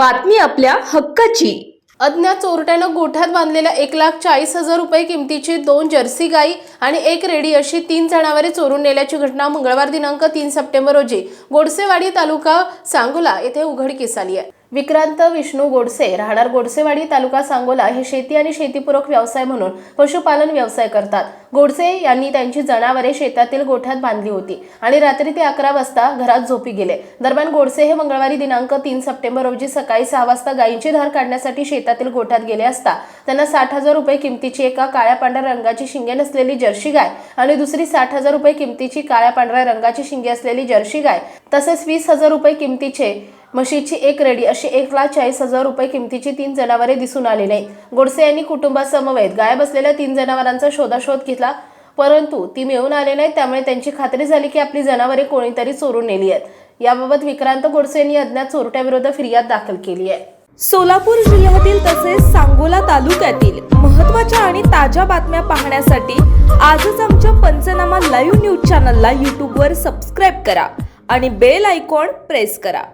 बातमी आपल्या हक्काची. अज्ञात चोरट्यानं गोठ्यात बांधलेल्या एक लाख चाळीस हजार रुपये किमतीची दोन जर्सी गाई आणि एक रेडी अशी तीन जनावरे चोरून नेल्याची घटना मंगळवार दिनांक तीन सप्टेंबर रोजी गोडसेवाडी तालुका सांगोला येथे उघडकीस आली आहे. विक्रांत विष्णू गोडसे राहणार गोडसेवाडी तालुका सांगोला हे शेती आणि शेतीपूरक व्यवसाय म्हणून पशुपालन व्यवसाय करतात. गोडसे यांनी त्यांची जनावरे शेतातील गोठ्यात बांधली होती आणि रात्री ते अकरा वाजता घरात झोपी गेले. दरम्यान गोडसे हे मंगळवारी दिनांक तीन सप्टेंबर रोजी सकाळी सहा वाजता गायींची धार काढण्यासाठी शेतातील गोठ्यात गेले असता त्यांना साठ हजार रुपये किमतीची एका काळ्या पांढऱ्या रंगाची शिंगे नसलेली जर्सी गाय आणि दुसरी साठ हजार रुपये किमतीची काळ्या पांढऱ्या रंगाची शिंगे असलेली जर्सी गाय तसेच वीस हजार रुपये किमतीचे म्हशीची एक रेडी अशी एक लाख चाळीस हजार रुपये किमतीची तीन जनावरे दिसून आली नाही गोडसे यांनी कुटुंबासमवेत गायब असलेल्या तीन जनावरांचा शोधाशोध घेतला परंतु ती मिळून आले नाहीत त्यामुळे त्यांची खात्री झाली की आपली जनावरे कोणीतरी चोरून नेली आहेत. याबाबत विक्रांत गोडसे यांनी अज्ञात चोरट्याविरुद्ध फिर्याद दाखल केली आहे. सोलापूर जिल्ह्यातील तसेच सांगोला तालुक्यातील महत्त्वाच्या आणि ताज्या बातम्या पाहण्यासाठी आजच आमच्या पंचनामा लाईव्ह न्यूज चॅनलला यूट्यूबवर सबस्क्राईब करा आणि बेल आयकॉन प्रेस करा.